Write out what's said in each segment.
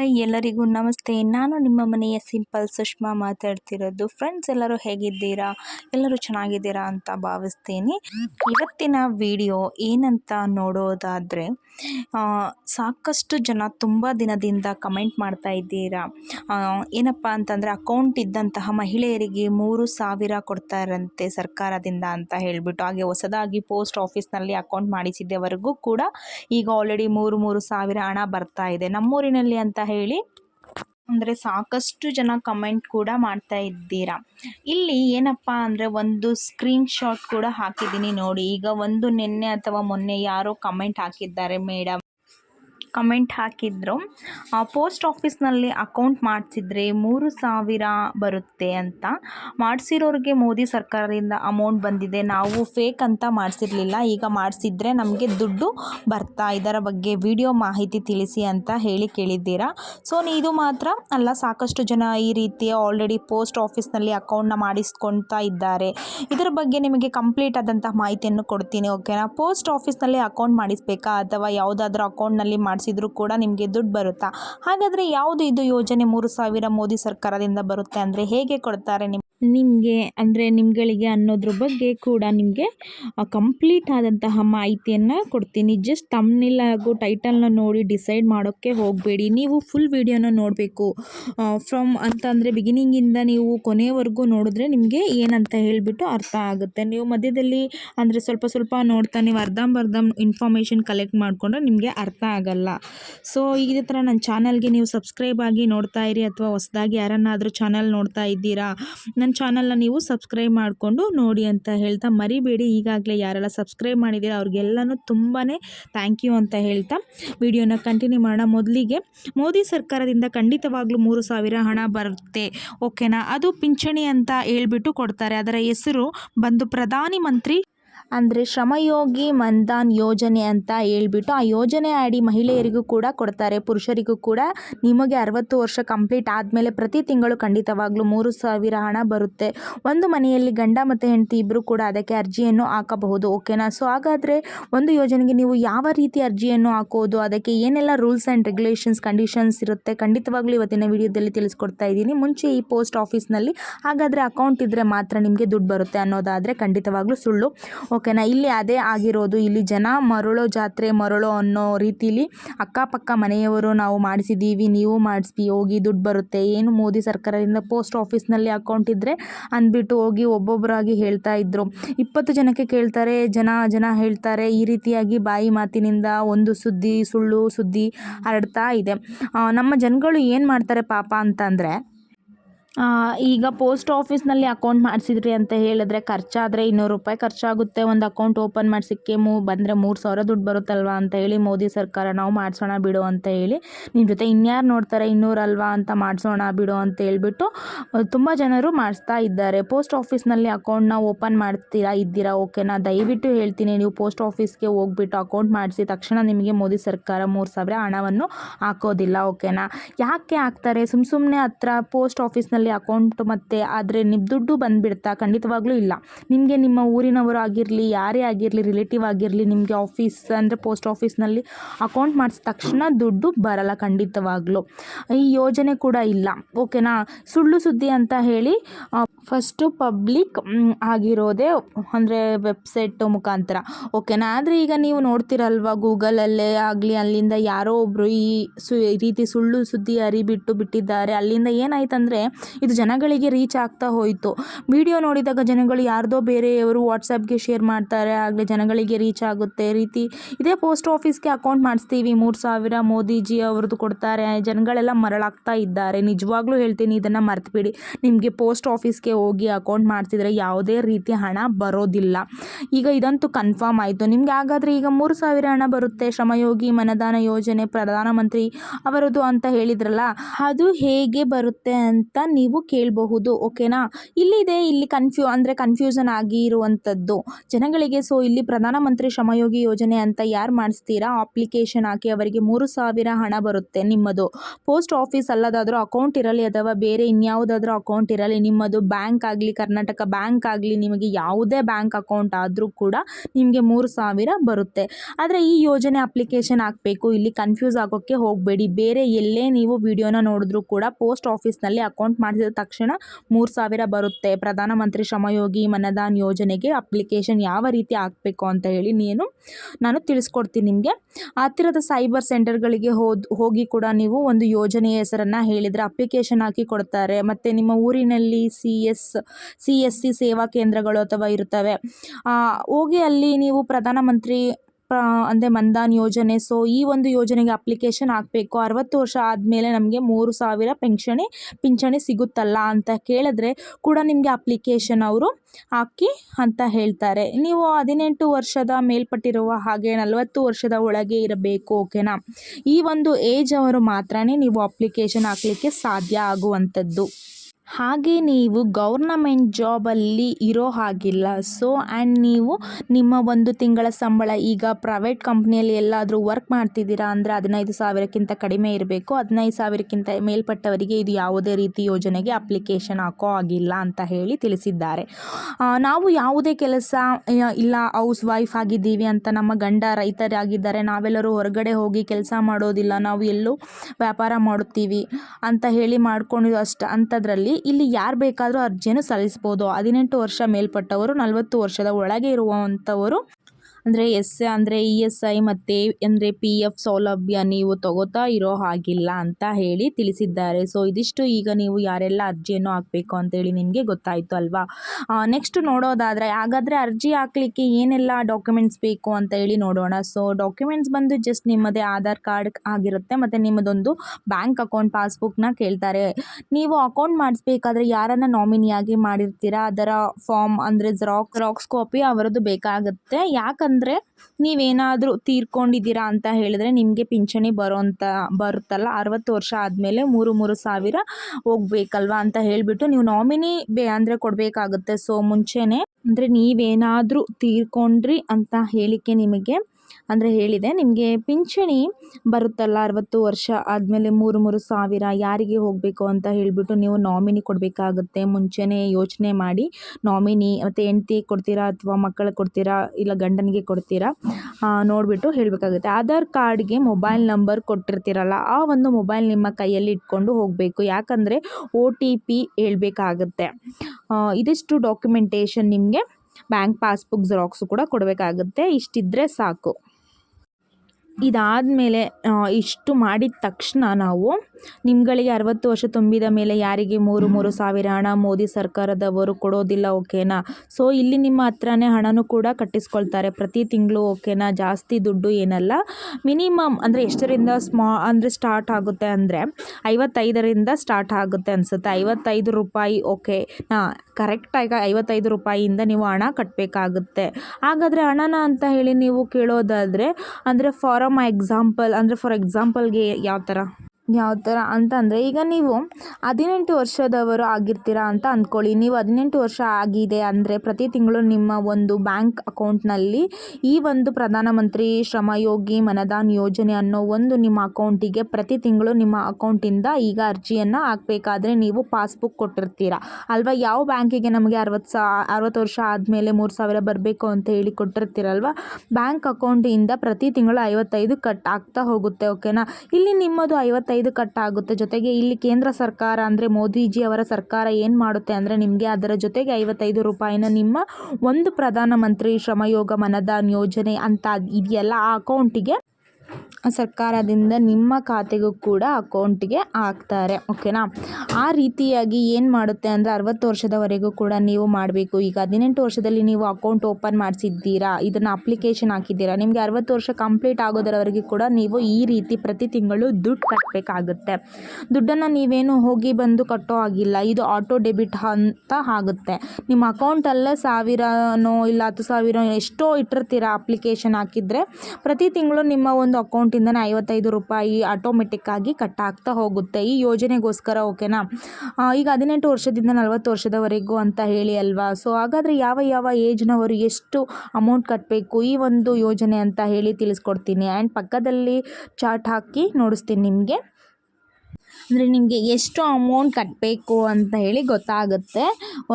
ಎಲ್ಲರಿಗೂ ನಮಸ್ತೆ. ನಾನು ನಿಮ್ಮ ಮನೆಯ ಸಿಂಪಲ್ ಸುಷ್ಮಾ ಮಾತಾಡ್ತಿರೋದು. ಫ್ರೆಂಡ್ಸ್ ಎಲ್ಲರೂ ಹೇಗಿದ್ದೀರಾ? ಎಲ್ಲರೂ ಚೆನ್ನಾಗಿದ್ದೀರಾ ಅಂತ ಭಾವಿಸ್ತೀನಿ. ಇವತ್ತಿನ ವಿಡಿಯೋ ಏನಂತ ನೋಡೋದಾದರೆ ಸಾಕಷ್ಟು ಜನ ತುಂಬ ದಿನದಿಂದ ಕಮೆಂಟ್ ಮಾಡ್ತಾ ಇದ್ದೀರಾ. ಏನಪ್ಪ ಅಂತಂದರೆ, ಅಕೌಂಟ್ ಇದ್ದಂತಹ ಮಹಿಳೆಯರಿಗೆ ಮೂರು ಸಾವಿರ ಕೊಡ್ತಾರಂತೆ ಸರ್ಕಾರದಿಂದ ಅಂತ ಹೇಳಿಬಿಟ್ಟು, ಹಾಗೆ ಹೊಸದಾಗಿ ಪೋಸ್ಟ್ ಆಫೀಸ್ನಲ್ಲಿ ಅಕೌಂಟ್ ಮಾಡಿಸಿದ್ದವರೆಗೂ ಕೂಡ ಈಗ ಆಲ್ರೆಡಿ ಮೂರು ಮೂರು ಸಾವಿರ ಹಣ ಬರ್ತಾ ಇದೆ. ನಮ್ಮೂರಿನಲ್ಲಿ ಅಂತ ಹೇಳಿ. ಅಂದರೆ ಸಾಕಷ್ಟು ಜನ ಕಮೆಂಟ್ ಕೂಡ ಮಾಡ್ತಾ ಇದ್ದೀರಾ. ಇಲ್ಲಿ ಏನಪ್ಪ ಅಂದರೆ ಒಂದು ಸ್ಕ್ರೀನ್ ಶಾಟ್ ಕೂಡ ಹಾಕಿದ್ದೀನಿ ನೋಡಿ. ಈಗ ಒಂದು ನಿನ್ನೆ ಅಥವಾ ಮೊನ್ನೆ ಯಾರೋ ಕಮೆಂಟ್ ಹಾಕಿದ್ದಾರೆ ಮೇಡಮ್ ಕಮೆಂಟ್ ಹಾಕಿದ್ರು ಪೋಸ್ಟ್ ಆಫೀಸ್ನಲ್ಲಿ ಅಕೌಂಟ್ ಮಾಡಿಸಿದ್ರೆ ಮೂರು ಸಾವಿರ ಬರುತ್ತೆ ಅಂತ. ಮಾಡಿಸಿರೋರಿಗೆ ಮೋದಿ ಸರ್ಕಾರದಿಂದ ಅಮೌಂಟ್ ಬಂದಿದೆ, ನಾವು ಫೇಕ್ ಅಂತ ಮಾಡಿಸಿರಲಿಲ್ಲ. ಈಗ ಮಾಡಿಸಿದ್ರೆ ನಮಗೆ ದುಡ್ಡು ಬರ್ತಾ, ಇದರ ಬಗ್ಗೆ ವಿಡಿಯೋ ಮಾಹಿತಿ ತಿಳಿಸಿ ಅಂತ ಹೇಳಿ ಕೇಳಿದ್ದೀರಾ? ಸೊ ಇದು ಮಾತ್ರ ಅಲ್ಲ, ಸಾಕಷ್ಟು ಜನ ಈ ರೀತಿಯ ಆಲ್ರೆಡಿ ಪೋಸ್ಟ್ ಆಫೀಸ್ನಲ್ಲಿ ಅಕೌಂಟ್ನ ಮಾಡಿಸ್ಕೊತಾ ಇದ್ದಾರೆ. ಇದರ ಬಗ್ಗೆ ನಿಮಗೆ ಕಂಪ್ಲೀಟ್ ಆದಂತಹ ಮಾಹಿತಿಯನ್ನು ಕೊಡ್ತೀನಿ ಓಕೆನಾ ಪೋಸ್ಟ್ ಆಫೀಸ್ನಲ್ಲಿ ಅಕೌಂಟ್ ಮಾಡಿಸ್ಬೇಕಾ ಅಥವಾ ಯಾವುದಾದ್ರೂ ಅಕೌಂಟ್ನಲ್ಲಿ ಮಾಡಿಸಿದ್ರು ಕೂಡ ನಿಮಗೆ ದುಡ್ಡು ಬರುತ್ತಾ? ಹಾಗಾದರೆ ಯಾವುದು ಇದು ಯೋಜನೆ ಮೂರು ಸಾವಿರ ಮೋದಿ ಸರ್ಕಾರದಿಂದ ಬರುತ್ತೆ ಅಂದರೆ ಹೇಗೆ ಕೊಡ್ತಾರೆ ನಿಮ್ಮ ನಿಮಗೆ ಅಂದರೆ ನಿಮ್ಗಳಿಗೆ ಅನ್ನೋದ್ರ ಬಗ್ಗೆ ಕೂಡ ನಿಮಗೆ ಕಂಪ್ಲೀಟ್ ಆದಂತಹ ಮಾಹಿತಿಯನ್ನು ಕೊಡ್ತೀನಿ. ಜಸ್ಟ್ ತಮ್ಮನಿಲ್ಲ ಹಾಗೂ ಟೈಟಲ್ನ ನೋಡಿ ಡಿಸೈಡ್ ಮಾಡೋಕ್ಕೆ ಹೋಗಬೇಡಿ. ನೀವು ಫುಲ್ ವಿಡಿಯೋನ ನೋಡಬೇಕು. ಫ್ರಮ್ ಅಂತಂದರೆ ಬಿಗಿನಿಂಗಿಂದ ನೀವು ಕೊನೆವರೆಗೂ ನೋಡಿದ್ರೆ ನಿಮಗೆ ಏನಂತ ಹೇಳಿಬಿಟ್ಟು ಅರ್ಥ ಆಗುತ್ತೆ. ನೀವು ಮಧ್ಯದಲ್ಲಿ ಅಂದರೆ ಸ್ವಲ್ಪ ಸ್ವಲ್ಪ ನೋಡ್ತಾ, ನೀವು ಅರ್ಧಂಬರ್ಧಂ ಇನ್ಫಾರ್ಮೇಷನ್ ಕಲೆಕ್ಟ್ ಮಾಡಿಕೊಂಡ್ರೆ ನಿಮಗೆ ಅರ್ಥ ಆಗಲ್ಲ. ಸೊ ಇದೇ ಥರ ನನ್ನ ಚಾನಲ್ಗೆ ನೀವು ಸಬ್ಸ್ಕ್ರೈಬ್ ಆಗಿ ನೋಡ್ತಾ ಇರಿ ಅಥವಾ ಹೊಸದಾಗಿ ಯಾರನ್ನಾದರೂ ಚಾನಲ್ ನೋಡ್ತಾ ಇದ್ದೀರಾ ನನ್ನ ಚಾನಲ್ನ ನೀವು ಸಬ್ಸ್ಕ್ರೈಬ್ ಮಾಡಿಕೊಂಡು ನೋಡಿ ಅಂತ ಹೇಳ್ತಾ ಮರಿಬೇಡಿ. ಈಗಾಗಲೇ ಯಾರೆಲ್ಲ ಸಬ್ಸ್ಕ್ರೈಬ್ ಮಾಡಿದ್ದೀರಾ, ಅವ್ರಿಗೆಲ್ಲನೂ ತುಂಬಾ ಥ್ಯಾಂಕ್ ಯು ಅಂತ ಹೇಳ್ತಾ ವಿಡಿಯೋನ ಕಂಟಿನ್ಯೂ ಮಾಡೋಣ. ಮೊದಲಿಗೆ ಮೋದಿ ಸರ್ಕಾರದಿಂದ ಖಂಡಿತವಾಗ್ಲೂ ಮೂರು ಸಾವಿರ ಹಣ ಬರುತ್ತೆ. ಓಕೆನಾ ಅದು ಪಿಂಚಣಿ ಅಂತ ಹೇಳ್ಬಿಟ್ಟು ಕೊಡ್ತಾರೆ. ಅದರ ಹೆಸರು ಬಂದು ಪ್ರಧಾನಿ ಮಂತ್ರಿ ಅಂದರೆ ಶ್ರಮಯೋಗಿ ಮನ್ಧನ್ ಯೋಜನೆ ಅಂತ ಹೇಳ್ಬಿಟ್ಟು ಆ ಯೋಜನೆ ಅಡಿ ಮಹಿಳೆಯರಿಗೂ ಕೂಡ ಕೊಡ್ತಾರೆ, ಪುರುಷರಿಗೂ ಕೂಡ. ನಿಮಗೆ ಅರವತ್ತು ವರ್ಷ ಕಂಪ್ಲೀಟ್ ಆದಮೇಲೆ ಪ್ರತಿ ತಿಂಗಳು ಖಂಡಿತವಾಗ್ಲೂ ಮೂರು ಸಾವಿರ ಹಣ ಬರುತ್ತೆ. ಒಂದು ಮನೆಯಲ್ಲಿ ಗಂಡ ಮತ್ತು ಹೆಂಡತಿ ಇಬ್ಬರು ಕೂಡ ಅದಕ್ಕೆ ಅರ್ಜಿಯನ್ನು ಹಾಕಬಹುದು, ಓಕೆನಾ? ಸೊ, ಹಾಗಾದರೆ ಒಂದು ಯೋಜನೆಗೆ ನೀವು ಯಾವ ರೀತಿ ಅರ್ಜಿಯನ್ನು ಹಾಕೋದು, ಅದಕ್ಕೆ ಏನೆಲ್ಲ ರೂಲ್ಸ್ ಆ್ಯಂಡ್ ರೆಗ್ಯುಲೇಷನ್ಸ್, ಕಂಡೀಷನ್ಸ್ ಇರುತ್ತೆ ಖಂಡಿತವಾಗ್ಲೂ ಇವತ್ತಿನ ವಿಡಿಯೋದಲ್ಲಿ ತಿಳಿಸ್ಕೊಡ್ತಾ ಇದ್ದೀನಿ. ಮುಂಚೆ ಈ ಪೋಸ್ಟ್ ಆಫೀಸ್ನಲ್ಲಿ ಹಾಗಾದರೆ ಅಕೌಂಟ್ ಇದ್ದರೆ ಮಾತ್ರ ನಿಮಗೆ ದುಡ್ಡು ಬರುತ್ತೆ ಅನ್ನೋದಾದರೆ ಖಂಡಿತವಾಗ್ಲೂ ಸುಳ್ಳು ಓಕೆನಾ? ಇಲ್ಲಿ ಅದೇ ಆಗಿರೋದು. ಇಲ್ಲಿ ಜನ ಮರಳೋ ಜಾತ್ರೆ, ಮರಳೋ ಅನ್ನೋ ರೀತಿಲಿ ಅಕ್ಕಪಕ್ಕ ಮನೆಯವರು ನಾವು ಮಾಡಿಸಿದ್ದೀವಿ, ನೀವು ಮಾಡಿಸಿ, ಹೋಗಿ ದುಡ್ಡು ಬರುತ್ತೆ. ಏನು ಮೋದಿ ಸರ್ಕಾರದಿಂದ ಪೋಸ್ಟ್ ಆಫೀಸ್ನಲ್ಲಿ ಅಕೌಂಟ್ ಇದ್ದರೆ ಅಂದ್ಬಿಟ್ಟು ಹೋಗಿ ಒಬ್ಬೊಬ್ಬರಾಗಿ ಹೇಳ್ತಾ ಇದ್ರು. ಇಪ್ಪತ್ತು ಜನಕ್ಕೆ ಕೇಳ್ತಾರೆ, ಜನ ಜನ ಹೇಳ್ತಾರೆ, ಈ ರೀತಿಯಾಗಿ ಬಾಯಿ ಮಾತಿನಿಂದ ಒಂದು ಸುದ್ದಿ, ಸುಳ್ಳು ಸುದ್ದಿ ಹರಡ್ತಾ ಇದೆ. ನಮ್ಮ ಜನಗಳು ಏನು ಮಾಡ್ತಾರೆ ಪಾಪ ಅಂತಂದರೆ ಈಗ ಪೋಸ್ಟ್ ಆಫೀಸ್ನಲ್ಲಿ ಅಕೌಂಟ್ ಮಾಡಿಸಿದ್ರಿ ಅಂತ ಹೇಳಿದ್ರೆ ಖರ್ಚಾದರೆ ಇನ್ನೂರು ರೂಪಾಯಿ ಖರ್ಚಾಗುತ್ತೆ. ಒಂದು ಅಕೌಂಟ್ ಓಪನ್ ಮಾಡಿಸಿಕ್ಕೆ ಮೂ, ಬಂದರೆ ಮೂರು ಸಾವಿರ ದುಡ್ಡು ಬರುತ್ತಲ್ವಾ ಅಂತ ಹೇಳಿ ಮೋದಿ ಸರ್ಕಾರ ನಾವು ಮಾಡಿಸೋಣ ಬಿಡು ಅಂತ ಹೇಳಿ ನಿಮ್ಮ ಜೊತೆ ಇನ್ಯಾರು ನೋಡ್ತಾರೆ ಇನ್ನೂರಲ್ವಾ ಅಂತ ಮಾಡಿಸೋಣ ಬಿಡು ಅಂತ ಹೇಳ್ಬಿಟ್ಟು ತುಂಬ ಜನರು ಮಾಡಿಸ್ತಾ ಇದ್ದಾರೆ. ಪೋಸ್ಟ್ ಆಫೀಸ್ನಲ್ಲಿ ಅಕೌಂಟ್ನ ಓಪನ್ ಮಾಡ್ತೀರಾ ಇದ್ದೀರಾ? ಓಕೆನಾ ದಯವಿಟ್ಟು ಹೇಳ್ತೀನಿ. ನೀವು ಪೋಸ್ಟ್ ಆಫೀಸ್ಗೆ ಹೋಗ್ಬಿಟ್ಟು ಅಕೌಂಟ್ ಮಾಡಿಸಿ ತಕ್ಷಣ ನಿಮಗೆ ಮೋದಿ ಸರ್ಕಾರ ಮೂರು ಸಾವಿರ ಹಣವನ್ನು ಹಾಕೋದಿಲ್ಲ. ಓಕೆನಾ? ಯಾಕೆ ಹಾಕ್ತಾರೆ? ಸುಮ್ಮ ಸುಮ್ಮನೆ ಹತ್ರ ಪೋಸ್ಟ್ ಆಫೀಸ್ನಲ್ಲಿ ಅಕೌಂಟ್ ಮತ್ತೆ ಆದರೆ ನಿಮ್ಮ ದುಡ್ಡು ಬಂದುಬಿಡ್ತಾ ಖಂಡಿತವಾಗ್ಲೂ ಇಲ್ಲ. ನಿಮಗೆ ನಿಮ್ಮ ಊರಿನವರು ಆಗಿರಲಿ, ಯಾರೇ ಆಗಿರಲಿ, ರಿಲೇಟಿವ್ ಆಗಿರಲಿ, ನಿಮಗೆ ಆಫೀಸ್ ಅಂದರೆ ಪೋಸ್ಟ್ ಆಫೀಸ್ನಲ್ಲಿ ಅಕೌಂಟ್ ಮಾಡಿಸಿದ ತಕ್ಷಣ ದುಡ್ಡು ಬರಲ್ಲ ಖಂಡಿತವಾಗ್ಲೂ. ಈ ಯೋಜನೆ ಕೂಡ ಇಲ್ಲ. ಓಕೆನಾ? ಸುಳ್ಳು ಸುದ್ದಿ ಅಂತ ಹೇಳಿ ಫಸ್ಟು ಪಬ್ಲಿಕ್ ಆಗಿರೋದೇ ಅಂದರೆ ವೆಬ್ಸೈಟ್ ಮುಖಾಂತರ. ಓಕೆನಾ? ಆದರೆ ಈಗ ನೀವು ನೋಡ್ತಿರಲ್ವ, ಗೂಗಲಲ್ಲೇ ಆಗಲಿ, ಅಲ್ಲಿಂದ ಯಾರೋ ಒಬ್ಬರು ಈ ಸು ರೀತಿ ಸುಳ್ಳು ಸುದ್ದಿ ಅರಿಬಿಟ್ಟು ಬಿಟ್ಟಿದ್ದಾರೆ. ಅಲ್ಲಿಂದ ಏನಾಯ್ತಂದರೆ ಇದು ಜನಗಳಿಗೆ ರೀಚ್ ಆಗ್ತಾ ಹೋಯಿತು. ವಿಡಿಯೋ ನೋಡಿದಾಗ ಜನಗಳು ಯಾರ್ದೋ ಬೇರೆಯವರು ವಾಟ್ಸಪ್ಗೆ ಶೇರ್ ಮಾಡ್ತಾರೆ, ಆಗಲೇ ಜನಗಳಿಗೆ ರೀಚ್ ಆಗುತ್ತೆ. ರೀತಿ ಇದೇ ಪೋಸ್ಟ್ ಆಫೀಸ್ಗೆ ಅಕೌಂಟ್ ಮಾಡಿಸ್ತೀವಿ. ಮೂರು ಸಾವಿರ ಮೋದಿಜಿ ಅವ್ರದ್ದು ಕೊಡ್ತಾರೆ. ಜನಗಳೆಲ್ಲ ಮರಳಾಗ್ತಾ ಇದ್ದಾರೆ. ನಿಜವಾಗ್ಲೂ ಹೇಳ್ತೀನಿ, ಇದನ್ನು ಮರ್ತುಬಿಡಿ. ನಿಮಗೆ ಪೋಸ್ಟ್ ಆಫೀಸ್ಗೆ ಹೋಗಿ ಅಕೌಂಟ್ ಮಾಡಿಸಿದರೆ ಯಾವುದೇ ರೀತಿ ಹಣ ಬರೋದಿಲ್ಲ. ಈಗ ಇದಂತೂ ಕನ್ಫರ್ಮ್ ಆಯಿತು. ನಿಮಗೆ ಹಾಗಾದರೆ ಈಗ ಮೂರು ಸಾವಿರ ಹಣ ಬರುತ್ತೆ. ಶ್ರಮಯೋಗಿ ಮನದಾನ ಯೋಜನೆ ಪ್ರಧಾನಮಂತ್ರಿ ಅವರದು ಅಂತ ಹೇಳಿದ್ರಲ್ಲ, ಅದು ಹೇಗೆ ಬರುತ್ತೆ ಅಂತ ನೀವು ಕೇಳಬಹುದು ಓಕೆನಾ ಇಲ್ಲಿದೆ, ಇಲ್ಲಿ ಕನ್ಫ್ಯೂ ಅಂದರೆ ಕನ್ಫ್ಯೂಷನ್ ಆಗಿ ಇರುವಂಥದ್ದು ಜನಗಳಿಗೆ ಸೊ ಇಲ್ಲಿ ಪ್ರಧಾನಮಂತ್ರಿ ಶ್ರಮಯೋಗಿ ಯೋಜನೆ ಅಂತ ಯಾರು ಮಾಡಿಸ್ತೀರಾ? ಅಪ್ಲಿಕೇಶನ್ ಹಾಕಿ ಅವರಿಗೆ ಮೂರು ಸಾವಿರ ಹಣ ಬರುತ್ತೆ ನಿಮ್ಮದು. ಪೋಸ್ಟ್ ಆಫೀಸ್ ಅಲ್ಲದಾದರೂ ಅಕೌಂಟ್ ಇರಲಿ ಅಥವಾ ಬೇರೆ ಇನ್ಯಾವುದಾದ್ರೂ ಅಕೌಂಟ್ ಇರಲಿ, ನಿಮ್ಮದು ಬ್ಯಾಂಕ್ ಆಗಲಿ, ಕರ್ನಾಟಕ ಬ್ಯಾಂಕ್ ಆಗಲಿ, ನಿಮಗೆ ಯಾವುದೇ ಬ್ಯಾಂಕ್ ಅಕೌಂಟ್ ಆದರೂ ಕೂಡ ನಿಮಗೆ ಮೂರು ಸಾವಿರ ಬರುತ್ತೆ. ಆದರೆ ಈ ಯೋಜನೆ ಅಪ್ಲಿಕೇಶನ್ ಹಾಕಬೇಕು, ಇಲ್ಲಿ ಕನ್ಫ್ಯೂಸ್ ಆಗೋಕ್ಕೆ ಹೋಗಬೇಡಿ. ಬೇರೆ ಎಲ್ಲೇ ನೀವು ವಿಡಿಯೋನ ನೋಡಿದ್ರೂ ಕೂಡ ಪೋಸ್ಟ್ ಆಫೀಸ್ನಲ್ಲಿ ಅಕೌಂಟ್ ಮಾಡಿಸಿದ ತಕ್ಷಣ ಮೂರು ಸಾವಿರ ಬರುತ್ತೆ. ಪ್ರಧಾನಮಂತ್ರಿ ಶ್ರಮಯೋಗಿ ಮನದಾನ್ ಯೋಜನೆಗೆ ಅಪ್ಲಿಕೇಶನ್ ಯಾವ ರೀತಿ ಹಾಕಬೇಕು ಅಂತ ಹೇಳಿ ನೀನು, ನಾನು ತಿಳಿಸ್ಕೊಡ್ತೀನಿ ನಿಮಗೆ. ಹತ್ತಿರದ ಸೈಬರ್ ಸೆಂಟರ್ಗಳಿಗೆ ಹೋಗಿ ಕೂಡ ನೀವು ಒಂದು ಯೋಜನೆಯ ಹೆಸರನ್ನು ಹೇಳಿದರೆ ಅಪ್ಲಿಕೇಶನ್ ಹಾಕಿ ಕೊಡ್ತಾರೆ. ಮತ್ತು ನಿಮ್ಮ ಊರಿನಲ್ಲಿ C S C S C ಸೇವಾ ಕೇಂದ್ರಗಳು ಅಥವಾ ಇರ್ತವೆ. ಹೋಗಿ ಅಲ್ಲಿ ನೀವು ಪ್ರಧಾನಮಂತ್ರಿ ಅಂದರೆ ಮನ್ಧನ್ ಯೋಜನೆ. ಸೊ ಈ ಒಂದು ಯೋಜನೆಗೆ ಅಪ್ಲಿಕೇಶನ್ ಹಾಕಬೇಕು. ಅರವತ್ತು ವರ್ಷ ಆದಮೇಲೆ ನಮಗೆ ಮೂರು ಸಾವಿರ ಪೆನ್ಷಣಿ, ಪಿಂಚಣಿ ಸಿಗುತ್ತಲ್ಲ ಅಂತ ಕೇಳಿದ್ರೆ ಕೂಡ ನಿಮಗೆ ಅಪ್ಲಿಕೇಶನ್ ಅವರು ಹಾಕಿ ಅಂತ ಹೇಳ್ತಾರೆ. ನೀವು ಹದಿನೆಂಟು ವರ್ಷದ ಮೇಲ್ಪಟ್ಟಿರುವ ಹಾಗೆ ನಲವತ್ತು ವರ್ಷದ ಒಳಗೆ ಇರಬೇಕು ಓಕೆನಾ ಈ ಒಂದು ಏಜ್ ಅವರು ಮಾತ್ರ ನೀವು ಅಪ್ಲಿಕೇಶನ್ ಹಾಕಲಿಕ್ಕೆ ಸಾಧ್ಯ ಆಗುವಂಥದ್ದು. ಹಾಗೆ ನೀವು ಗೌರ್ನಮೆಂಟ್ ಜಾಬಲ್ಲಿ ಇರೋ ಹಾಗಿಲ್ಲ. ಸೊ ಆ್ಯಂಡ್ ನೀವು ನಿಮ್ಮ ಒಂದು ತಿಂಗಳ ಸಂಬಳ ಈಗ ಪ್ರೈವೇಟ್ ಕಂಪ್ನಿಯಲ್ಲಿ ಎಲ್ಲಾದರೂ ವರ್ಕ್ ಮಾಡ್ತಿದ್ದೀರಾ ಅಂದರೆ ಹದಿನೈದು ಸಾವಿರಕ್ಕಿಂತ ಕಡಿಮೆ ಇರಬೇಕು. ಹದಿನೈದು ಸಾವಿರಕ್ಕಿಂತ ಮೇಲ್ಪಟ್ಟವರಿಗೆ ಇದು ಯಾವುದೇ ರೀತಿ ಯೋಜನೆಗೆ ಅಪ್ಲಿಕೇಶನ್ ಹಾಕೋ ಆಗಿಲ್ಲ ಅಂತ ಹೇಳಿ ತಿಳಿಸಿದ್ದಾರೆ. ನಾವು ಯಾವುದೇ ಕೆಲಸ ಇಲ್ಲ ಹೌಸ್ ವೈಫ್ ಆಗಿದ್ದೀವಿ ಅಂತ ನಮ್ಮ ಗಂಡ ರೈತರಾಗಿದ್ದಾರೆ. ನಾವೆಲ್ಲರೂ ಹೊರಗಡೆ ಹೋಗಿ ಕೆಲಸ ಮಾಡೋದಿಲ್ಲ. ನಾವು ಎಲ್ಲೂ ವ್ಯಾಪಾರ ಮಾಡುತ್ತೀವಿ ಅಂತ ಹೇಳಿ ಮಾಡ್ಕೊಂಡಿದ್ದು ಅಷ್ಟು ಅಂಥದ್ರಲ್ಲಿ ಇಲ್ಲಿ ಯಾರು ಬೇಕಾದರೂ ಅರ್ಜಿಯನ್ನು ಸಲ್ಲಿಸ್ಬೋದು. ಹದಿನೆಂಟು ವರ್ಷ ಮೇಲ್ಪಟ್ಟವರು ನಲವತ್ತು ವರ್ಷದ ಒಳಗೆ ಇರುವಂಥವರು ಅಂದರೆ ಎಸ್ ಅಂದರೆ ಇ ಎಸ್ ಐ ಮತ್ತು ಅಂದರೆ ಪಿ ಎಫ್ ಸೌಲಭ್ಯ ನೀವು ತಗೋತಾ ಇರೋ ಹಾಗಿಲ್ಲ ಅಂತ ಹೇಳಿ ತಿಳಿಸಿದ್ದಾರೆ. ಸೊ ಇದಿಷ್ಟು ಈಗ ನೀವು ಯಾರೆಲ್ಲ ಅರ್ಜಿಯನ್ನು ಹಾಕಬೇಕು ಅಂತೇಳಿ ನಿಮಗೆ ಗೊತ್ತಾಯಿತು ಅಲ್ವಾ? ನೆಕ್ಸ್ಟ್ ನೋಡೋದಾದರೆ ಹಾಗಾದರೆ ಅರ್ಜಿ ಹಾಕಲಿಕ್ಕೆ ಏನೆಲ್ಲ ಡಾಕ್ಯುಮೆಂಟ್ಸ್ ಬೇಕು ಅಂತ ಹೇಳಿ ನೋಡೋಣ. ಸೊ ಡಾಕ್ಯುಮೆಂಟ್ಸ್ ಬಂದು ಜಸ್ಟ್ ನಿಮ್ಮದೇ ಆಧಾರ್ ಕಾರ್ಡ್ ಆಗಿರುತ್ತೆ ಮತ್ತು ನಿಮ್ಮದೊಂದು ಬ್ಯಾಂಕ್ ಅಕೌಂಟ್ ಪಾಸ್ಬುಕ್ನ ಕೇಳ್ತಾರೆ. ನೀವು ಅಕೌಂಟ್ ಮಾಡಿಸ್ಬೇಕಾದ್ರೆ ಯಾರನ್ನು ನಾಮಿನಿಯಾಗಿ ಮಾಡಿರ್ತೀರಾ? ಅದರ ಫಾರ್ಮ್ ಅಂದರೆ ಜೆರಾಕ್ಸ್ ಜೆರಾಕ್ಸ್ ಕಾಪಿ ಅವರದ್ದು ಬೇಕಾಗುತ್ತೆ. ಯಾಕಂದರೆ ನೀವೇನಾದರೂ ತೀರ್ಕೊಂಡಿದ್ದೀರಾ ಅಂತ ಹೇಳಿದ್ರೆ ನಿಮಗೆ ಪಿಂಚಣಿ ಬರೋಂಥ ಬರುತ್ತಲ್ಲ, ಅರವತ್ತು ವರ್ಷ ಆದಮೇಲೆ ಮೂರು ಮೂರು ಸಾವಿರ ಹೋಗ್ಬೇಕಲ್ವಾ ಅಂತ ಹೇಳಿಬಿಟ್ಟು ನೀವು ನಾಮಿನಿ ಬೇ ಅಂದರೆ ಕೊಡಬೇಕಾಗುತ್ತೆ. ಸೊ ಮುಂಚೆನೇ ಅಂದರೆ ನೀವೇನಾದರೂ ತೀರ್ಕೊಂಡ್ರಿ ಅಂತ ಹೇಳಿಕೆ ನಿಮಗೆ ಅಂದರೆ ಹೇಳಿದೆ, ನಿಮಗೆ ಪಿಂಚಣಿ ಬರುತ್ತಲ್ಲ ಅರವತ್ತು ವರ್ಷ ಆದಮೇಲೆ ಮೂರು ಮೂರು ಸಾವಿರ ಯಾರಿಗೆ ಹೋಗಬೇಕು ಅಂತ ಹೇಳಿಬಿಟ್ಟು ನೀವು ನಾಮಿನಿ ಕೊಡಬೇಕಾಗುತ್ತೆ. ಮುಂಚೆನೇ ಯೋಚನೆ ಮಾಡಿ ನಾಮಿನಿ ಮತ್ತು ಹೆಂಡತಿ ಕೊಡ್ತೀರಾ ಅಥವಾ ಮಕ್ಕಳಿಗೆ ಕೊಡ್ತೀರಾ ಇಲ್ಲ ಗಂಡನಿಗೆ ಕೊಡ್ತೀರಾ ನೋಡಿಬಿಟ್ಟು ಹೇಳಬೇಕಾಗುತ್ತೆ. ಆಧಾರ್ ಕಾರ್ಡ್ಗೆ ಮೊಬೈಲ್ ನಂಬರ್ ಕೊಟ್ಟಿರ್ತೀರಲ್ಲ, ಆ ಒಂದು ಮೊಬೈಲ್ ನಿಮ್ಮ ಕೈಯಲ್ಲಿ ಇಟ್ಕೊಂಡು ಹೋಗಬೇಕು. ಯಾಕಂದರೆ ಓ ಟಿ ಪಿ ಹೇಳಬೇಕಾಗತ್ತೆ. ಇದಿಷ್ಟು ಡಾಕ್ಯುಮೆಂಟೇಷನ್ ನಿಮಗೆ ಬ್ಯಾಂಕ್ ಪಾಸ್ಬುಕ್ ಜೆರಾಕ್ಸು ಕೂಡ ಕೊಡಬೇಕಾಗುತ್ತೆ. ಇಷ್ಟಿದ್ದರೆ ಸಾಕು. ಇದಾದಮೇಲೆ ಇಷ್ಟು ಮಾಡಿದ ತಕ್ಷಣ ನಾವು ನಿಮ್ಗಳಿಗೆ ಅರವತ್ತು ವರ್ಷ ತುಂಬಿದ ಮೇಲೆ ಯಾರಿಗೆ ಮೂರು ಮೂರು ಸಾವಿರ ಹಣ ಮೋದಿ ಸರ್ಕಾರದವರು ಕೊಡೋದಿಲ್ಲ, ಓಕೆನಾ? ಸೊ ಇಲ್ಲಿ ನಿಮ್ಮ ಹತ್ರನೇ ಹಣನೂ ಕೂಡ ಕಟ್ಟಿಸ್ಕೊಳ್ತಾರೆ. ಪ್ರತಿ ತಿಂಗಳು, ಓಕೆನಾ? ಜಾಸ್ತಿ ದುಡ್ಡು ಏನಲ್ಲ. ಮಿನಿಮಮ್ ಅಂದರೆ ಎಷ್ಟರಿಂದ ಸ್ಮಾ, ಅಂದರೆ ಸ್ಟಾರ್ಟ್ ಆಗುತ್ತೆ ಅಂದರೆ ಐವತ್ತೈದರಿಂದ ಸ್ಟಾರ್ಟ್ ಆಗುತ್ತೆ ಅನಿಸುತ್ತೆ. ಐವತ್ತೈದು ರೂಪಾಯಿ, ಓಕೆ ಹಾಂ ಕರೆಕ್ಟಾಗಿ ಐವತ್ತೈದು ರೂಪಾಯಿಯಿಂದ ನೀವು ಹಣ ಕಟ್ಟಬೇಕಾಗುತ್ತೆ ಹಾಗಾದರೆ ಹಣನ ಅಂತ ಹೇಳಿ ನೀವು ಕೇಳೋದಾದರೆ, ಅಂದರೆ ಫಾರಮ್ ಎಕ್ಸಾಂಪಲ್ ಅಂದರೆ ಫಾರ್ ಎಕ್ಸಾಂಪಲ್ಗೆ ಯಾವ ಥರ ಯಾವ ಥರ ಅಂತಂದರೆ, ಈಗ ನೀವು ಹದಿನೆಂಟು ವರ್ಷದವರು ಆಗಿರ್ತೀರಾ ಅಂತ ಅಂದ್ಕೊಳ್ಳಿ ನೀವು ಹದಿನೆಂಟು ವರ್ಷ ಆಗಿದೆ ಅಂದರೆ ಪ್ರತಿ ತಿಂಗಳು ನಿಮ್ಮ ಒಂದು ಬ್ಯಾಂಕ್ ಅಕೌಂಟ್ನಲ್ಲಿ ಈ ಒಂದು ಪ್ರಧಾನಮಂತ್ರಿ ಶ್ರಮಯೋಗಿ ಮನದಾನ್ ಯೋಜನೆ ಅನ್ನೋ ಒಂದು ನಿಮ್ಮ ಅಕೌಂಟಿಗೆ ಪ್ರತಿ ತಿಂಗಳು ನಿಮ್ಮ ಅಕೌಂಟಿಂದ ಈಗ ಅರ್ಜಿಯನ್ನು ಹಾಕಬೇಕಾದ್ರೆ ನೀವು ಪಾಸ್ಬುಕ್ ಕೊಟ್ಟಿರ್ತೀರ. ಅಲ್ವಾ? ಯಾವ ಬ್ಯಾಂಕಿಗೆ ನಮಗೆ ಅರವತ್ತು ಸಾ, ಅರವತ್ತು ವರ್ಷ ಆದಮೇಲೆ ಮೂರು ಸಾವಿರ ಬರಬೇಕು ಅಂತ ಹೇಳಿ ಕೊಟ್ಟಿರ್ತೀರಲ್ವ? ಬ್ಯಾಂಕ್ ಅಕೌಂಟಿಂದ ಪ್ರತಿ ತಿಂಗಳು ಐವತ್ತೈದು ಕಟ್ ಆಗ್ತಾ ಹೋಗುತ್ತೆ, ಓಕೆನಾ? ಇಲ್ಲಿ ನಿಮ್ಮದು ಐವತ್ತೈದು ಕಟ್ ಆಗುತ್ತೆ ಜೊತೆಗೆ ಇಲ್ಲಿ ಕೇಂದ್ರ ಸರ್ಕಾರ ಅಂದರೆ ಮೋದಿಜಿ ಅವರ ಸರ್ಕಾರ ಏನು ಮಾಡುತ್ತೆ ಅಂದರೆ ನಿಮಗೆ ಅದರ ಜೊತೆಗೆ ಐವತ್ತೈದು ರೂಪಾಯಿನ ನಿಮ್ಮ ಒಂದು ಪ್ರಧಾನಮಂತ್ರಿ ಶ್ರಮಯೋಗ ಮನದಾನ್ ಯೋಜನೆ ಅಂತ ಇದೆಯಲ್ಲ ಆ ಅಕೌಂಟಿಗೆ ಸರ್ಕಾರದಿಂದ ನಿಮ್ಮ ಖಾತೆಗೂ ಕೂಡ ಅಕೌಂಟಿಗೆ ಹಾಕ್ತಾರೆ, ಓಕೆನಾ? ಆ ರೀತಿಯಾಗಿ ಏನು ಮಾಡುತ್ತೆ ಅಂದರೆ ಅರವತ್ತು ವರ್ಷದವರೆಗೂ ಕೂಡ ನೀವು ಮಾಡಬೇಕು. ಈಗ ಹದಿನೆಂಟು ವರ್ಷದಲ್ಲಿ ನೀವು ಅಕೌಂಟ್ ಓಪನ್ ಮಾಡಿಸಿದ್ದೀರಾ, ಇದನ್ನು ಅಪ್ಲಿಕೇಶನ್ ಹಾಕಿದ್ದೀರಾ, ನಿಮಗೆ ಅರವತ್ತು ವರ್ಷ ಕಂಪ್ಲೀಟ್ ಆಗೋದರವರೆಗೂ ಕೂಡ ನೀವು ಈ ರೀತಿ ಪ್ರತಿ ತಿಂಗಳು ದುಡ್ಡು ಕಟ್ಟಬೇಕಾಗುತ್ತೆ ದುಡ್ಡನ್ನು ನೀವೇನು ಹೋಗಿ ಬಂದು ಕಟ್ಟೋ ಆಗಿಲ್ಲ ಇದು ಆಟೋ ಡೆಬಿಟ್ ಅಂತ ಆಗುತ್ತೆ. ನಿಮ್ಮ ಅಕೌಂಟಲ್ಲೇ ಸಾವಿರನೋ ಇಲ್ಲ ಹತ್ತು ಸಾವಿರ ಎಷ್ಟೋ ಇಟ್ಟಿರ್ತೀರ ಅಪ್ಲಿಕೇಶನ್ ಹಾಕಿದರೆ ಪ್ರತಿ ತಿಂಗಳು ನಿಮ್ಮ ಒಂದು ಅಕೌಂಟಿಂದನೇ ಐವತ್ತೈದು ರೂಪಾಯಿ ಆಟೋಮೆಟಿಕ್ಕಾಗಿ ಕಟ್ ಆಗ್ತಾ ಹೋಗುತ್ತೆ. ಈ ಯೋಜನೆಗೋಸ್ಕರ ಓಕೆನಾ? ಈಗ ಹದಿನೆಂಟು ವರ್ಷದಿಂದ ನಲವತ್ತು ವರ್ಷದವರೆಗೂ ಅಂತ ಹೇಳಿ ಅಲ್ವಾ? ಸೊ ಹಾಗಾದರೆ ಯಾವ ಯಾವ ಏಜ್ನವರು ಎಷ್ಟು ಅಮೌಂಟ್ ಕಟ್ಟಬೇಕು ಈ ಒಂದು ಯೋಜನೆ ಅಂತ ಹೇಳಿ ತಿಳಿಸ್ಕೊಡ್ತೀನಿ. ಆ್ಯಂಡ್ ಪಕ್ಕದಲ್ಲಿ ಚಾರ್ಟ್ ಹಾಕಿ ನೋಡಿಸ್ತೀನಿ ನಿಮಗೆ. ಅಂದರೆ ನಿಮಗೆ ಎಷ್ಟು ಅಮೌಂಟ್ ಕಟ್ಟಬೇಕು ಅಂತ ಹೇಳಿ ಗೊತ್ತಾಗುತ್ತೆ.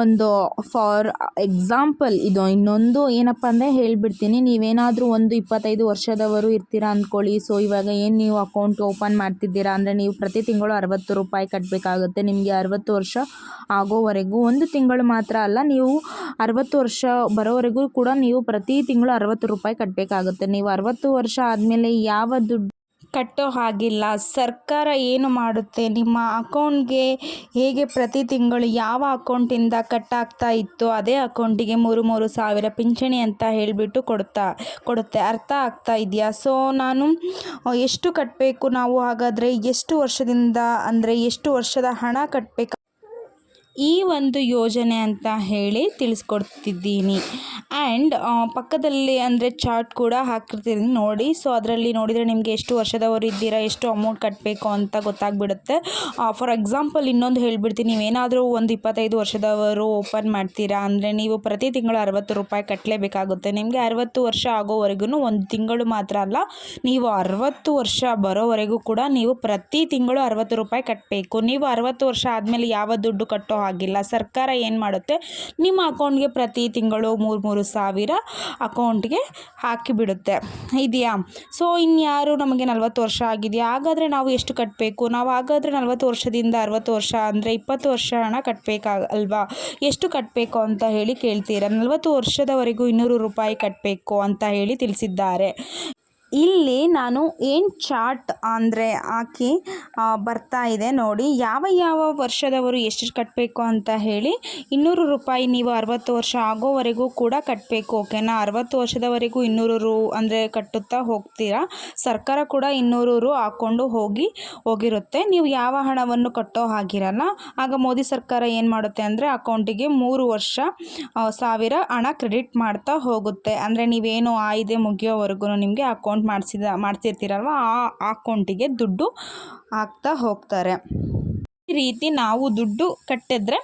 ಒಂದು ಫಾರ್ ಎಕ್ಸಾಂಪಲ್ ಇದು ಇನ್ನೊಂದು ಏನಪ್ಪ ಅಂದರೆ ಹೇಳಿಬಿಡ್ತೀನಿ. ನೀವೇನಾದರೂ ಒಂದು ಇಪ್ಪತ್ತೈದು ವರ್ಷದವರು ಇರ್ತೀರಾ ಅಂದ್ಕೊಳ್ಳಿ. ಸೊ ಇವಾಗ ಏನು ನೀವು ಅಕೌಂಟ್ ಓಪನ್ ಮಾಡ್ತಿದ್ದೀರಾ ಅಂದರೆ ನೀವು ಪ್ರತಿ ತಿಂಗಳು ಅರವತ್ತು ರೂಪಾಯಿ ಕಟ್ಟಬೇಕಾಗುತ್ತೆ ನಿಮಗೆ ಅರವತ್ತು ವರ್ಷ ಆಗೋವರೆಗೂ ಒಂದು ತಿಂಗಳು ಮಾತ್ರ ಅಲ್ಲ, ನೀವು ಅರವತ್ತು ವರ್ಷ ಬರೋವರೆಗೂ ಕೂಡ ನೀವು ಪ್ರತಿ ತಿಂಗಳು ಅರವತ್ತು ರೂಪಾಯಿ ಕಟ್ಟಬೇಕಾಗುತ್ತೆ ನೀವು ಅರವತ್ತು ವರ್ಷ ಆದಮೇಲೆ ಯಾವ ದುಡ್ಡು ಕಟ್ಟೋ ಹಾಗಿಲ್ಲ. ಸರ್ಕಾರ ಏನು ಮಾಡುತ್ತೆ? ನಿಮ್ಮ ಅಕೌಂಟ್ಗೆ ಹೇಗೆ ಪ್ರತಿ ತಿಂಗಳು ಯಾವ ಅಕೌಂಟಿಂದ ಕಟ್ಟಾಗ್ತಾ ಇತ್ತು ಅದೇ ಅಕೌಂಟಿಗೆ ಮೂರು ಮೂರು ಸಾವಿರ ಪಿಂಚಣಿ ಅಂತ ಹೇಳಿಬಿಟ್ಟು ಕೊಡ್ತಾ, ಕೊಡುತ್ತೆ. ಅರ್ಥ ಆಗ್ತಾ ಇದೆಯಾ? ಸೊ ನಾನು, ಎಷ್ಟು ಕಟ್ಟಬೇಕು ನಾವು ಹಾಗಾದರೆ? ಎಷ್ಟು ವರ್ಷದಿಂದ ಅಂದರೆ ಎಷ್ಟು ವರ್ಷದ ಹಣ ಕಟ್ಟಬೇಕು ಈ ಒಂದು ಯೋಜನೆ ಅಂತ ಹೇಳಿ ತಿಳಿಸ್ಕೊಡ್ತಿದ್ದೀನಿ. ಆ್ಯಂಡ್ ಪಕ್ಕದಲ್ಲಿ ಅಂದರೆ ಚಾರ್ಟ್ ಕೂಡ ಹಾಕಿರ್ತೀನಿ ನೋಡಿ. ಸೊ ಅದರಲ್ಲಿ ನೋಡಿದರೆ ನಿಮಗೆ ಎಷ್ಟು ವರ್ಷದವರು ಇದ್ದೀರಾ, ಎಷ್ಟು ಅಮೌಂಟ್ ಕಟ್ಟಬೇಕು ಅಂತ ಗೊತ್ತಾಗ್ಬಿಡುತ್ತೆ. ಫಾರ್ ಎಕ್ಸಾಂಪಲ್ ಇನ್ನೊಂದು ಹೇಳ್ಬಿಡ್ತೀನಿ. ನೀವೇನಾದರೂ ಒಂದು ಇಪ್ಪತ್ತೈದು ವರ್ಷದವರು ಓಪನ್ ಮಾಡ್ತೀರಾ ಅಂದರೆ ನೀವು ಪ್ರತಿ ತಿಂಗಳು ಅರವತ್ತು ರೂಪಾಯಿ ಕಟ್ಟಲೇಬೇಕಾಗುತ್ತೆ ನಿಮಗೆ ಅರವತ್ತು ವರ್ಷ ಆಗೋವರೆಗೂ ಒಂದು ತಿಂಗಳು ಮಾತ್ರ ಅಲ್ಲ, ನೀವು ಅರವತ್ತು ವರ್ಷ ಬರೋವರೆಗೂ ಕೂಡ ನೀವು ಪ್ರತಿ ತಿಂಗಳು ಅರವತ್ತು ರೂಪಾಯಿ ಕಟ್ಟಬೇಕು ನೀವು ಅರವತ್ತು ವರ್ಷ ಆದಮೇಲೆ ಯಾವ ದುಡ್ಡು ಕಟ್ಟೋ ಹಾಗಿಲ್ಲ ಸರ್ಕಾರ ಏನು ಮಾಡುತ್ತೆ? ನಿಮ್ಮ ಅಕೌಂಟ್ಗೆ ಪ್ರತಿ ತಿಂಗಳು ಮೂರು ಮೂರು ಸಾವಿರ ಅಕೌಂಟ್ಗೆ ಹಾಕಿಬಿಡುತ್ತೆ. ಇದೆಯಾ? ಸೊ ಇನ್ಯಾರು ನಮಗೆ ನಲ್ವತ್ತು ವರ್ಷ ಆಗಿದೆಯಾ? ಹಾಗಾದರೆ ನಾವು ಎಷ್ಟು ಕಟ್ಟಬೇಕು ನಾವು ಹಾಗಾದರೆ ನಲ್ವತ್ತು ವರ್ಷದಿಂದ ಅರವತ್ತು ವರ್ಷ ಅಂದರೆ ಇಪ್ಪತ್ತು ವರ್ಷ ಹಣ ಕಟ್ಟಬೇಕಾಗ ಅಲ್ವಾ ಎಷ್ಟು ಕಟ್ಟಬೇಕು ಅಂತ ಹೇಳಿ ಕೇಳ್ತೀರಾ? ನಲ್ವತ್ತು ವರ್ಷದವರೆಗೂ ಇನ್ನೂರು ರೂಪಾಯಿ ಕಟ್ಟಬೇಕು ಅಂತ ಹೇಳಿ ತಿಳಿಸಿದ್ದಾರೆ. ಇಲ್ಲಿ ನಾನು ಏನು ಚಾರ್ಟ್ ಅಂದರೆ ಹಾಕಿ ಬರ್ತಾ ಇದೆ ನೋಡಿ. ಯಾವ ಯಾವ ವರ್ಷದವರು ಎಷ್ಟು ಕಟ್ಟಬೇಕು ಅಂತ ಹೇಳಿ ಇನ್ನೂರು ರೂಪಾಯಿ ನೀವು ಅರವತ್ತು ವರ್ಷ ಆಗೋವರೆಗೂ ಕೂಡ ಕಟ್ಟಬೇಕು ಓಕೆನಾ? ಅರವತ್ತು ವರ್ಷದವರೆಗೂ ಇನ್ನೂರು ರು ಅಂದರೆ ಕಟ್ಟುತ್ತಾ ಹೋಗ್ತೀರಾ? ಸರ್ಕಾರ ಕೂಡ ಇನ್ನೂರು ರು ಹಾಕ್ಕೊಂಡು ಹೋಗಿ ಹೋಗಿರುತ್ತೆ. ನೀವು ಯಾವ ಹಣವನ್ನು ಕಟ್ಟೋ ಹಾಗಿರಲ್ಲ. ಆಗ ಮೋದಿ ಸರ್ಕಾರ ಏನು ಮಾಡುತ್ತೆ ಅಂದರೆ ಅಕೌಂಟಿಗೆ ಮೂರು ವರ್ಷ ಸಾವಿರ ಹಣ ಕ್ರೆಡಿಟ್ ಮಾಡ್ತಾ ಹೋಗುತ್ತೆ. ಅಂದರೆ ನೀವೇನು ಆಯ್ದೆ ಮುಗಿಯೋವರೆಗೂ ನಿಮಗೆ ಅಕೌಂಟ್ ಮಾಡಿಸಿದ ಮಾಡ್ತಿರ್ತೀರಲ್ವ ಆ ಅಕೌಂಟಿಗೆ ದುಡ್ಡು ಹಾಕ್ತಾ ಹೋಗ್ತಾರೆ. ಈ ರೀತಿ ನಾವು ದುಡ್ಡು ಕಟ್ಟಿದ್ರೆ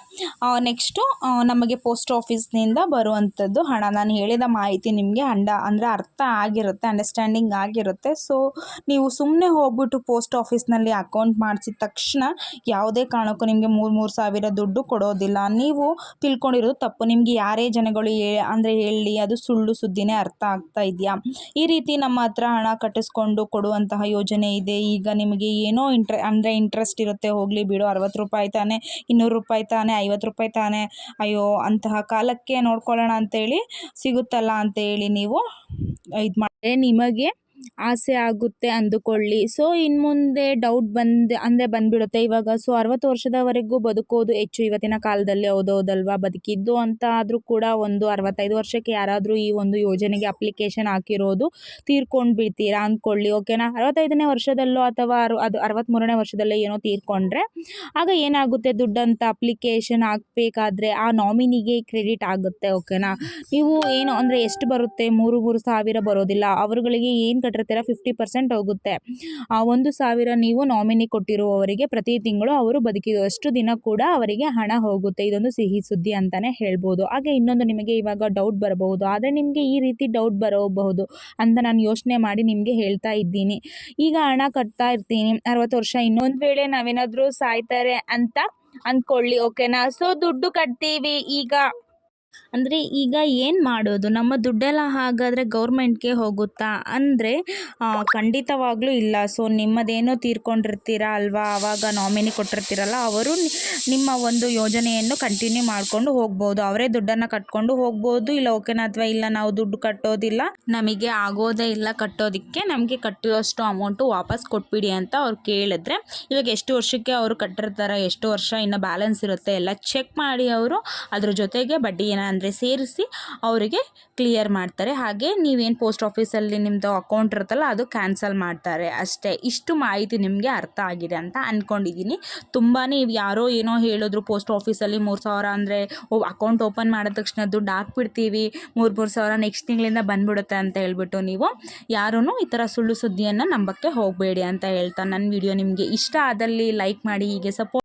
ನೆಕ್ಸ್ಟು ನಮಗೆ ಪೋಸ್ಟ್ ಆಫೀಸ್ನಿಂದ ಬರುವಂಥದ್ದು ಹಣ. ನಾನು ಹೇಳಿದ ಮಾಹಿತಿ ನಿಮಗೆ ಅಂಡ, ಅಂದರೆ ಅರ್ಥ ಆಗಿರುತ್ತೆ ಅಂಡರ್ಸ್ಟ್ಯಾಂಡಿಂಗ್ ಆಗಿರುತ್ತೆ. ಸೊ ನೀವು ಸುಮ್ಮನೆ ಹೋಗ್ಬಿಟ್ಟು ಪೋಸ್ಟ್ ಆಫೀಸ್ನಲ್ಲಿ ಅಕೌಂಟ್ ಮಾಡಿಸಿದ ತಕ್ಷಣ ಯಾವುದೇ ಕಾರಣಕ್ಕೂ ನಿಮಗೆ ಮೂರು ಮೂರು ಸಾವಿರ ದುಡ್ಡು ಕೊಡೋದಿಲ್ಲ. ನೀವು ತಿಳ್ಕೊಂಡಿರೋದು ತಪ್ಪು. ನಿಮಗೆ ಯಾರೇ ಜನಗಳು ಹೇ, ಅಂದರೆ ಹೇಳಿ, ಅದು ಸುಳ್ಳು ಸುದ್ದಿನೇ ಅರ್ಥ ಆಗ್ತಾ ಇದೆಯಾ? ಈ ರೀತಿ ನಮ್ಮ ಹತ್ರ ಹಣ ಕಟ್ಟಿಸ್ಕೊಂಡು ಕೊಡುವಂತಹ ಯೋಜನೆ ಇದೆ. ಈಗ ನಿಮಗೆ ಏನೋ ಇಂಟ್ರೆ ಅಂದರೆ ಇಂಟ್ರೆಸ್ಟ್ ಇರುತ್ತೆ, ಹೋಗಲಿ ಬಿಡು ಅರವತ್ತು ರೂಪಾಯಿ ತಾನೆ, ಇನ್ನೂರು ರೂಪಾಯಿ ತಾನೆ, ಐವತ್ತು ರೂಪಾಯಿ ತಾನೆ, ಅಯ್ಯೋ ಅಂತಹ ಕಾಲಕ್ಕೆ ನೋಡ್ಕೊಳ್ಳೋಣ ಅಂತೇಳಿ ಸಿಗುತ್ತಲ್ಲ ಅಂತೇಳಿ ನೀವು ಇದು ಮಾಡಿ ನಿಮಗೆ ಆಸೆ ಆಗುತ್ತೆ ಅಂದುಕೊಳ್ಳಿ. ಸೊ ಇನ್ನು ಮುಂದೆ ಡೌಟ್ ಬಂದು, ಅಂದರೆ ಬಂದ್ಬಿಡುತ್ತೆ. ಇವಾಗ ಸೊ ಅರವತ್ತು ವರ್ಷದವರೆಗೂ ಬದುಕೋದು ಹೆಚ್ಚು. ಇವತ್ತಿನ ಕಾಲದಲ್ಲಿ ಹೌದೌದಲ್ವಾ ಬದುಕಿದ್ದು ಅಂತ ಆದರೂ ಕೂಡ ಒಂದು ಅರವತ್ತೈದು ವರ್ಷಕ್ಕೆ ಯಾರಾದರೂ ಈ ಒಂದು ಯೋಜನೆಗೆ ಅಪ್ಲಿಕೇಶನ್ ಹಾಕಿರೋದು ತೀರ್ಕೊಂಡು ಬಿಡ್ತೀರಾ ಅಂದ್ಕೊಳ್ಳಿ ಓಕೆನಾ ಅರವತ್ತೈದನೇ ವರ್ಷದಲ್ಲೋ ಅಥವಾ ಅರ್, ಅದು ಅರವತ್ತ್ಮೂರನೇ ವರ್ಷದಲ್ಲೇ ಏನೋ ತೀರ್ಕೊಂಡ್ರೆ, ಆಗ ಏನಾಗುತ್ತೆ? ದುಡ್ಡಂತ ಅಪ್ಲಿಕೇಶನ್ ಹಾಕಬೇಕಾದ್ರೆ ಆ ನಾಮಿನಿಗೆ ಕ್ರೆಡಿಟ್ ಆಗುತ್ತೆ ಓಕೆನಾ ನೀವು ಏನು ಅಂದರೆ ಎಷ್ಟು ಬರುತ್ತೆ? ಮೂರು ಮೂರು ಸಾವಿರ ಬರೋದಿಲ್ಲ. ಅವರುಗಳಿಗೆ ಏನು ಕಟ್ಟಿರ್ತೀರ ಫಿಫ್ಟಿ ಪರ್ಸೆಂಟ್ ಹೋಗುತ್ತೆ. ಆ ಒಂದು ಸಾವಿರ ನೀವು ನಾಮಿನಿ ಕೊಟ್ಟಿರುವವರಿಗೆ ಪ್ರತಿ ತಿಂಗಳು ಅವರು ಬದುಕಿದಷ್ಟು ದಿನ ಕೂಡ ಅವರಿಗೆ ಹಣ ಹೋಗುತ್ತೆ. ಇದೊಂದು ಸಿಹಿ ಸುದ್ದಿ ಅಂತಲೇ ಹೇಳ್ಬೋದು. ಹಾಗೆ ಇನ್ನೊಂದು ನಿಮಗೆ ಇವಾಗ ಡೌಟ್ ಬರಬಹುದು. ಆದರೆ ನಿಮಗೆ ಈ ರೀತಿ ಡೌಟ್ ಬರಬಹುದು ಅಂತ ನಾನು ಯೋಚನೆ ಮಾಡಿ ನಿಮಗೆ ಹೇಳ್ತಾ ಇದ್ದೀನಿ. ಈಗ ಹಣ ಕಟ್ತಾ ಇರ್ತೀನಿ. ಅರವತ್ತು ವರ್ಷ ಇನ್ನೊಂದು ವೇಳೆ ನಾವೇನಾದರೂ ಸಾಯ್ತಾರೆ ಅಂತ ಅಂದ್ಕೊಳ್ಳಿ ಓಕೆನಾ ಸೊ ದುಡ್ಡು ಕಟ್ತೀವಿ. ಈಗ ಅಂದರೆ ಈಗ ಏನು ಮಾಡೋದು? ನಮ್ಮ ದುಡ್ಡೆಲ್ಲ ಹಾಗಾದರೆ ಗೌರ್ಮೆಂಟ್ಗೆ ಹೋಗುತ್ತಾ? ಅಂದರೆ ಖಂಡಿತವಾಗ್ಲೂ ಇಲ್ಲ. ಸೊ, ನಿಮ್ಮದೇನೋ ತೀರ್ಕೊಂಡಿರ್ತೀರ ಅಲ್ವಾ? ಆವಾಗ ನಾಮಿನಿ ಕೊಟ್ಟಿರ್ತೀರಲ್ಲ, ಅವರು ನಿಮ್ಮ ಒಂದು ಯೋಜನೆಯನ್ನು ಕಂಟಿನ್ಯೂ ಮಾಡಿಕೊಂಡು ಹೋಗ್ಬೋದು. ಅವರೇ ದುಡ್ಡನ್ನು ಕಟ್ಕೊಂಡು ಹೋಗ್ಬೋದು. ಇಲ್ಲ ಓಕೆನಾ ಅಥವಾ ಇಲ್ಲ, ನಾವು ದುಡ್ಡು ಕಟ್ಟೋದಿಲ್ಲ. ನಮಗೆ ಆಗೋದೇ ಇಲ್ಲ ಕಟ್ಟೋದಕ್ಕೆ. ನಮಗೆ ಕಟ್ಟಿರೋಷ್ಟು ಅಮೌಂಟು ವಾಪಸ್ ಕೊಟ್ಬಿಡಿ ಅಂತ ಅವ್ರು ಕೇಳಿದ್ರೆ, ಇವಾಗ ಎಷ್ಟು ವರ್ಷಕ್ಕೆ ಅವರು ಕಟ್ಟಿರ್ತಾರೆ, ಎಷ್ಟು ವರ್ಷ ಇನ್ನು ಬ್ಯಾಲೆನ್ಸ್ ಇರುತ್ತೆ, ಎಲ್ಲ ಚೆಕ್ ಮಾಡಿ ಅವರು, ಅದ್ರ ಜೊತೆಗೆ ಬಡ್ಡಿ ಏನಾದ್ರು ಅಂದರೆ ಸೇರಿಸಿ ಅವರಿಗೆ ಕ್ಲಿಯರ್ ಮಾಡ್ತಾರೆ. ಹಾಗೆ ನೀವೇನು ಪೋಸ್ಟ್ ಆಫೀಸಲ್ಲಿ ನಿಮ್ಮದು ಅಕೌಂಟ್ ಇರುತ್ತಲ್ಲ ಅದು ಕ್ಯಾನ್ಸಲ್ ಮಾಡ್ತಾರೆ. ಅಷ್ಟೇ. ಇಷ್ಟು ಮಾಹಿತಿ ನಿಮಗೆ ಅರ್ಥ ಆಗಿದೆ ಅಂತ ಅಂದ್ಕೊಂಡಿದ್ದೀನಿ ತುಂಬಾ ಯಾರೋ ಏನೋ ಹೇಳಿದ್ರು ಪೋಸ್ಟ್ ಆಫೀಸಲ್ಲಿ ಮೂರು ಸಾವಿರ ಅಂದರೆ ಅಕೌಂಟ್ ಓಪನ್ ಮಾಡಿದ ತಕ್ಷಣ ದುಡ್ಡು ಹಾಕ್ಬಿಡ್ತೀವಿ, ಮೂರು ಮೂರು ಸಾವಿರ ನೆಕ್ಸ್ಟ್ ತಿಂಗಳಿಂದ ಬಂದ್ಬಿಡುತ್ತೆ ಅಂತ ಹೇಳ್ಬಿಟ್ಟು ನೀವು ಯಾರೂ ಈ ಥರ ಸುಳ್ಳು ಸುದ್ದಿಯನ್ನು ನಂಬಕ್ಕೆ ಹೋಗಬೇಡಿ ಅಂತ ಹೇಳ್ತಾ ನನ್ನ ವಿಡಿಯೋ ನಿಮಗೆ ಇಷ್ಟ ಆದಲ್ಲಿ ಲೈಕ್ ಮಾಡಿ, ಹೀಗೆ ಸಪೋರ್ಟ್